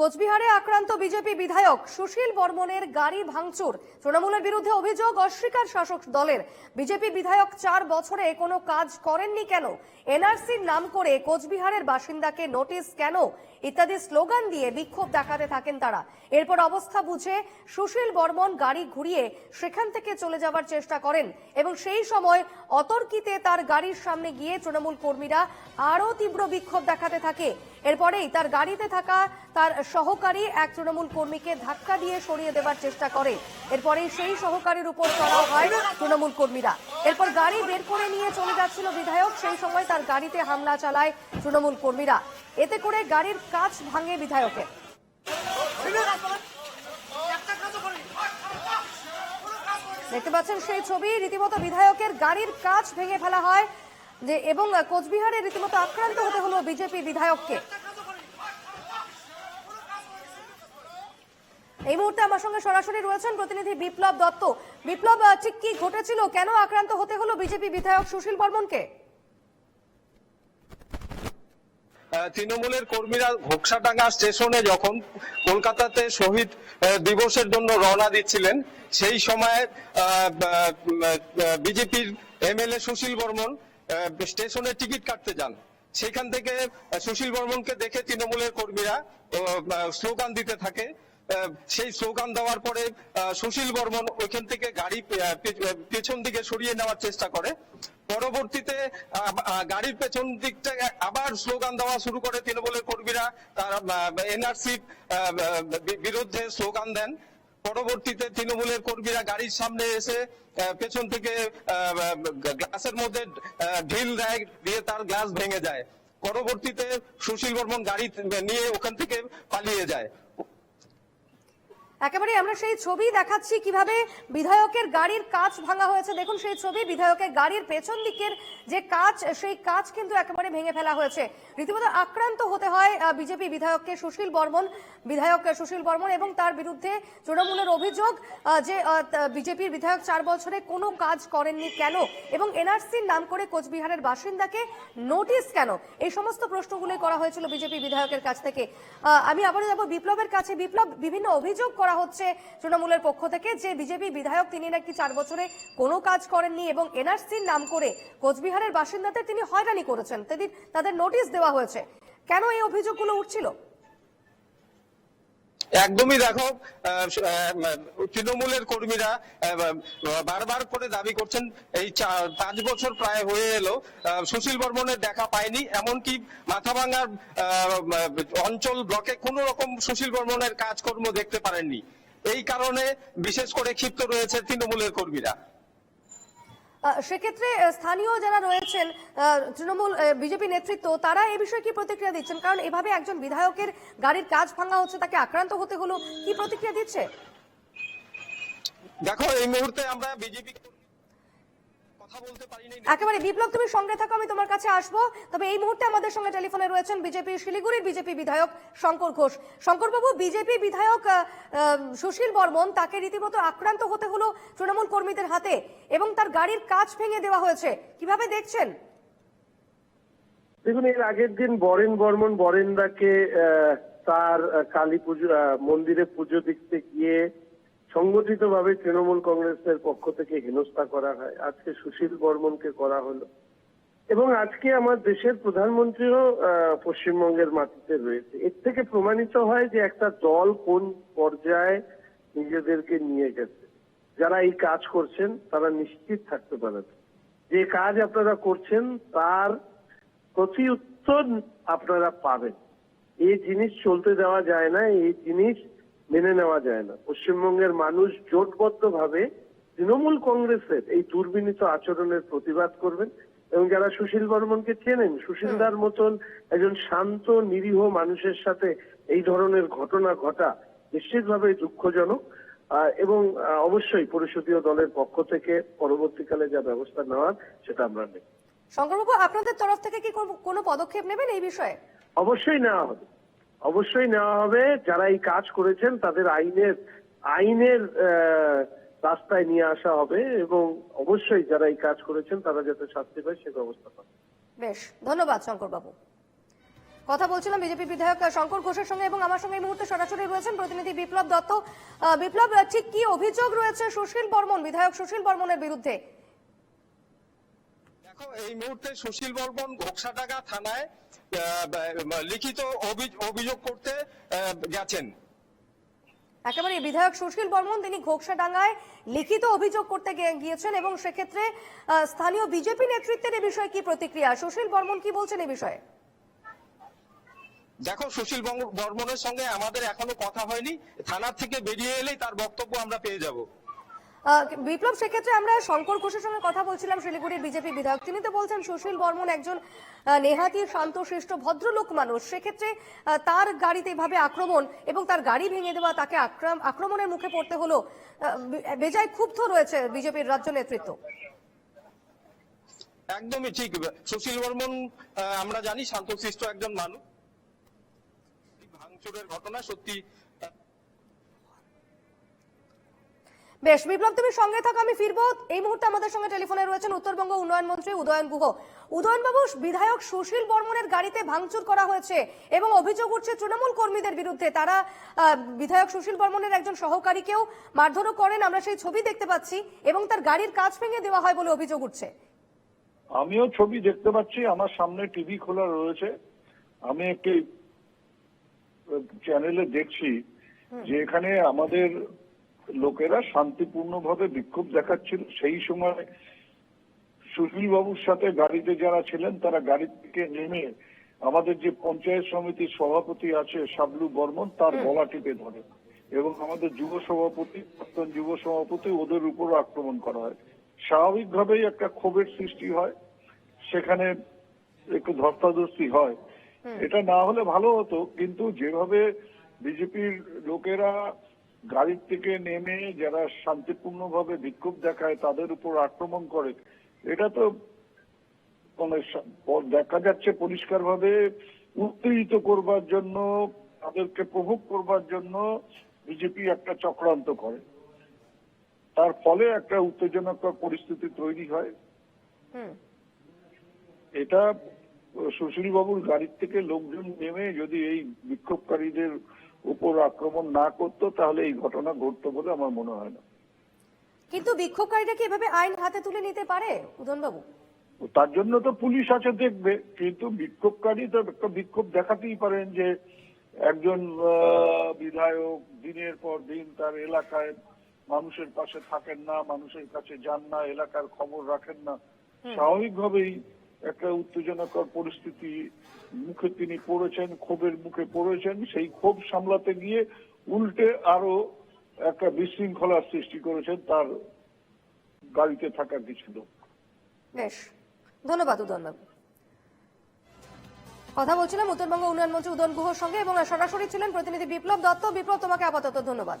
কোচবিহারে আক্রান্ত বিজেপি বিধায়ক সুশীল বর্মনের গাড়ি ভাঙচুর। তৃণমূলের বিরুদ্ধে অভিযোগ অস্বীকার শাসক দলের। বিজেপি বিধায়ক চার বছরে কোনো কাজ করেননি কেন? এনআরসির নাম করে কোচবিহারের বাসিন্দাকে নোটিশ কেন ইত্যাদি স্লোগান দিয়ে বিক্ষোভ দেখাতে থাকেন তারা। এরপর অবস্থা বুঝে সুশীল বর্মন গাড়ি ঘুরিয়ে সেখান থেকে চলে যাওয়ার চেষ্টা করেন এবং সেই সময় অতর্কিতে তার গাড়ির সামনে গিয়ে তৃণমূল কর্মীরা আরও তীব্র বিক্ষোভ দেখাতে থাকে। এরপরেই তার গাড়িতে থাকা তার সহকারী এক তৃণমূল কর্মীকে ধাক্কা দিয়ে সরিয়ে দেওয়ার চেষ্টা করে। এরপরেই সেই সহকারীর উপর চড়াও হয় তৃণমূল কর্মীরা। এরপর গাড়ি বের করে নিয়ে চলে যাচ্ছিল বিধায়ক। সেই সময় তার গাড়িতে হামলা চালায় তৃণমূল কর্মীরা। এতে করে গাড়ির কাজ ভাঙে বিধায়কের। দেখতে পাচ্ছেন সেই ছবি, রীতিমতো বিধায়কের গাড়ির কাজ ভেঙে ফেলা হয়, যে এবং কোচবিহারে রীতিমতো আক্রান্ত হতে হলো বিজেপি বিধায়ককে। এই মুহূর্তে আমার সঙ্গে সরাসরি রয়েছেন প্রতিনিধি বিপ্লব দত্ত। বিপ্লব ঠিক কি ঘটেছিল? কেন আক্রান্ত হতে হলো বিজেপি বিধায়ক সুশীল বর্মনকে? তৃণমূলের কর্মীরা ঘোকসাডাঙ্গা স্টেশনে যখন কলকাতাতে শহীদ দিবসের জন্য রওনা দিচ্ছিলেন, সেই সময়ে বিজেপির এমএলএ সুশীল বর্মন স্টেশনে টিকিট কাটতে যান। সেখান থেকে সুশীল বর্মনকে দেখে তৃণমূলের কর্মীরা স্লোগান দিতে থাকে সেই স্লোগান দেওয়ার পরে সুশীল বর্মন ওইখান থেকে গাড়ি পেছন দিকে সরিয়ে নেওয়ার চেষ্টা করে। পরবর্তীতে গাড়ির পেছন দিকটা আবার স্লোগান দেওয়া শুরু করে তৃণমূলের কর্মীরা। তারা এনআরসি বিরুদ্ধে স্লোগান দেন। পরবর্তীতে তৃণমূলের কর্মীরা গাড়ির সামনে এসে পেছন থেকে গ্লাসের মধ্যে ঢিল দেয়, দিয়ে তার গ্লাস ভেঙে যায়। পরবর্তীতে সুশীল বর্মন গাড়ি নিয়ে ওখান থেকে পালিয়ে যায়। একেবারে আমরা সেই ছবি দেখাচ্ছি কীভাবে বিধায়কের গাড়ির কাচ ভাঙা হয়েছে। দেখুন সেই ছবি, বিধায়কের গাড়ির পেছন দিকের যে কাচ, সেই কাচ কিন্তু একেবারে ভেঙে ফেলা হয়েছে। রীতিমতো আক্রান্ত হতে হয় বিজেপি বিধায়ককে সুশীল বর্মন, বিধায়ক সুশীল বর্মন এবং তার বিরুদ্ধে তৃণমূলের অভিযোগ যে বিজেপির বিধায়ক চার বছরে কোনো কাজ করেননি কেন? এবং এনআরসির নাম করে কোচবিহারের বাসিন্দাকে নোটিশ কেন? এই সমস্ত প্রশ্নগুলো করা হয়েছিল বিজেপি বিধায়কের কাছ থেকে। আমি আবারও যাব বিপ্লবের কাছে। বিপ্লব বিভিন্ন অভিযোগ করা হচ্ছে তৃণমূলের পক্ষ থেকে যে বিজেপি বিধায়ক তিনি নাকি চার বছরে কোনো কাজ করেননি এবং এনআরসির নাম করে কোচবিহারের বাসিন্দাদের তিনি হয়রানি করেছেন। তাদের নোটিশ দেওয়া হয়েছে। কেন এই অভিযোগগুলো উঠছিল? একদমই দেখো তৃণমূলের কর্মীরা বারবার করে দাবি করছেন, এই পাঁচ বছর প্রায় হয়ে এলো সুশীল বর্মনের দেখা পায়নি এমনকি মাথাভাঙ্গার অঞ্চল ব্লকে কোন রকম সুশীল বর্মনের কাজকর্ম দেখতে পারেননি। এই কারণে বিশেষ করে ক্ষিপ্ত রয়েছে তৃণমূলের কর্মীরা। সেক্ষেত্রে স্থানীয় যারা রয়েছেন তৃণমূল বিজেপি নেতৃত্ব, তারা এ বিষয়ে কি প্রতিক্রিয়া দিচ্ছেন? কারণ এভাবে একজন বিধায়কের গাড়ির কাজ ভাঙা হচ্ছে, তাকে আক্রান্ত হতে হলো, কি প্রতিক্রিয়া দিচ্ছে? দেখো, এই মুহূর্তে আমরা বিজেপি একেবারে বিপ্লব তুমি সঙ্গে থাকো আমি তোমার কাছে আসব। তবে এই মুহূর্তে আমাদের সঙ্গে টেলিফোনে রয়েছেন বিজেপি শিলিগুড়ির বিজেপি বিধায়ক শঙ্কর ঘোষ। শঙ্করবাবু বিজেপি বিধায়ক সুশীল বর্মন তাকে রীতিমতো আক্রান্ত হতে হলো তৃণমূল কর্মীদের হাতে এবং তার গাড়ির কাজ ভেঙে দেওয়া হয়েছে। কীভাবে দেখছেন? দেখুন এর আগের দিন বরেন বর্মন বরেনদাকে আহ, তার কালী পুজো আহ, মন্দিরে পুজো দেখতে গিয়ে সংগঠিত ভাবে তৃণমূল কংগ্রেসের পক্ষ থেকে হেনস্থা করা হয়। আজকে সুশীল বর্মনকে করা হলো। এবং আজকে আমার দেশের প্রধানমন্ত্রীও পশ্চিমবঙ্গের মাটিতে রয়েছে। এর থেকে প্রমাণিত হয় যে একটা দল কোন পর্যায়ে নিজেদেরকে নিয়ে গেছে। যারা এই কাজ করছেন, তারা নিশ্চিত থাকতে পারেন। যে কাজ আপনারা করছেন, তার প্রতি উত্তর আপনারা পাবেন। এই জিনিস চলতে দেওয়া যায় না। এই জিনিস মেনে নেওয়া যায় না। পশ্চিমবঙ্গের মানুষ জোটবদ্ধ ভাবে তৃণমূল কংগ্রেসের এই দুর্বিনীত আচরণের প্রতিবাদ করবেন এবং যারা সুশীল বর্মনকে চেনেন সুশীলদার মতন একজন শান্ত নিরীহ মানুষের সাথে এই ধরনের ঘটনা ঘটা নিশ্চিতভাবে দুঃখজনক। এবং অবশ্যই পরিষদীয় দলের পক্ষ থেকে পরবর্তীকালে যা ব্যবস্থা নেওয়ার সেটা আমরা নেব। শঙ্করবাবু আপনাদের তরফ থেকে কি কোনো পদক্ষেপ নেবেন এই বিষয়ে? অবশ্যই নেওয়া হবে। অবশ্যই নেওয়া হবে। যারা এই কাজ করেছেন, তাদের আইনের আইনের রাস্তায় নিয়ে আসা হবে এবং অবশ্যই যারা এই কাজ করেছেন, তারা যাতে শাস্তি পায়, সে ব্যবস্থা পাবে বেশ, ধন্যবাদ শঙ্কর বাবু কথা বলছিলাম বিজেপি বিধায়ক শঙ্কর ঘোষের সঙ্গে এবং আমার সঙ্গে এই মুহূর্তে সরাসরি রয়েছেন প্রতিনিধি বিপ্লব দত্ত। বিপ্লব, ঠিক কি অভিযোগ রয়েছে সুশীল বর্মন, বিধায়ক সুশীল বর্মনের বিরুদ্ধে? দেখো এই মুহূর্তে সুশীল বর্মন ঘোকসাডাঙ্গা থানায় লিখিত অভিযোগ করতে গেছেন। একেবারে বিধায়ক সুশীল বর্মন তিনি ঘোকসাডাঙ্গায় লিখিত অভিযোগ করতে গিয়েছেন এবং সেক্ষেত্রে স্থানীয় বিজেপি নেতৃত্বের এ বিষয়ে কি প্রতিক্রিয়া? সুশীল বর্মন কি বলছেন এ বিষয়ে? দেখো সুশীল বর্মনের সঙ্গে আমাদের এখনও কথা হয়নি। থানার থেকে বেরিয়ে এলেই তার বক্তব্য আমরা পেয়ে যাব। বিপ্লব, সেক্ষেত্রে আমরা শঙ্কর ঘোষের সঙ্গে কথা বলছিলাম, শিলিগুড়ির বিজেপি বিধায়ক। তিনি তো বলছেন, সুশীল বর্মন একজন নেহাতি শান্তশিষ্ট ভদ্রলোক মানুষ। সেক্ষেত্রে তার গাড়িতে এভাবে আক্রমণ এবং তার গাড়ি ভেঙে দেওয়া, তাকে আক্রমণের মুখে পড়তে হলো বেজায় ক্ষুব্ধ রয়েছে বিজেপির রাজ্য নেতৃত্ব। একদমই ঠিক। সুশীল বর্মন আমরা জানি শান্তশিষ্ট একজন মানুষ। ভাঙচুরের ঘটনা সত্যি বেশ বিপ্লব তুমি সঙ্গে থাকো আমি ফিরবো। এই মুহূর্তে আমাদের সঙ্গে টেলিফোনে রয়েছেন উত্তরবঙ্গ উন্নয়ন মন্ত্রী উদয়ন গুহ। উদয়ন বাবু বিধায়ক সুশীল বর্মনের গাড়িতে ভাঙচুর করা হয়েছে এবং অভিযোগ উঠছে তৃণমূল কর্মীদের বিরুদ্ধে। তারা বিধায়ক সুশীল বর্মনের একজন সহকারীকেও মারধরও করেন আমরা সেই ছবি দেখতে পাচ্ছি এবং তার গাড়ির কাজ ভেঙে দেওয়া হয় বলে অভিযোগ উঠছে। আমিও ছবি দেখতে পাচ্ছি আমার সামনে টিভি খোলা রয়েছে। আমি একটি চ্যানেলে দেখছি যে এখানে আমাদের লোকেরা শান্তিপূর্ণভাবে বিক্ষোভ দেখাচ্ছিল। সেই সময় সুশীল বাবুর সাথে গাড়িতে যারা ছিলেন তারা গাড়ি থেকে নেমে আমাদের যে পঞ্চায়েত সমিতির সভাপতি আছে শাবলু বর্মন তার গলা টিপে ধরে এবং আমাদের যুব সভাপতি প্রাক্তন যুব সভাপতি ওদের উপর আক্রমণ করা হয়। স্বাভাবিকভাবেই একটা ক্ষোভের সৃষ্টি হয়। সেখানে একটু ধস্তাধস্তি হয়। এটা না হলে ভালো হতো কিন্তু যেভাবে বিজেপির লোকেরা গাড়ির থেকে নেমে যারা শান্তিপূর্ণভাবে বিক্ষোভ দেখায় তাদের উপর আক্রমণ করে এটা তো মানে দেখা যাচ্ছে পরিষ্কারভাবে উত্তেজিত করবার জন্য তাদেরকে প্রভোগ করবার জন্য বিজেপি একটা চক্রান্ত করে। তার ফলে একটা উত্তেজনকর পরিস্থিতি তৈরি হয়। এটা সুশীল বাবুর গাড়ির থেকে লোকজন নেমে যদি এই বিক্ষোভকারীদের উপর আক্রমণ না করতো তাহলে এই ঘটনা ঘটতো বলে আমার মনে হয় না। কিন্তু বিক্ষোভকারীরা কি এভাবে আইন হাতে তুলে নিতে পারে উদয়ন বাবু তার জন্য তো পুলিশ আছে দেখবে। কিন্তু বিক্ষোভকারী তো একটা বিক্ষোভ দেখাতেই পারেন যে একজন বিধায়ক দিনের পর দিন তার এলাকায় মানুষের পাশে থাকেন না মানুষের কাছে যান না এলাকার খবর রাখেন না। স্বাভাবিকভাবেই একটা উত্তেজনাকর পরিস্থিতি মুখে তিনি পড়েছেন, ক্ষোভের মুখে পড়েছেন, সেই ক্ষোভ সামলাতে গিয়ে উল্টে আরও একটা বিশৃঙ্খলার সৃষ্টি করেছেন তার গাড়িতে থাকা কিছু লোক। বেশ, ধন্যবাদ উদয়ন কথা বলছিলাম উত্তরবঙ্গ উন্নয়ন মন্ত্রী উদয়ন গুহর সঙ্গে এবং সরাসরি ছিলেন প্রতিনিধি বিপ্লব দত্ত। বিপ্লব, তোমাকে আপাতত ধন্যবাদ।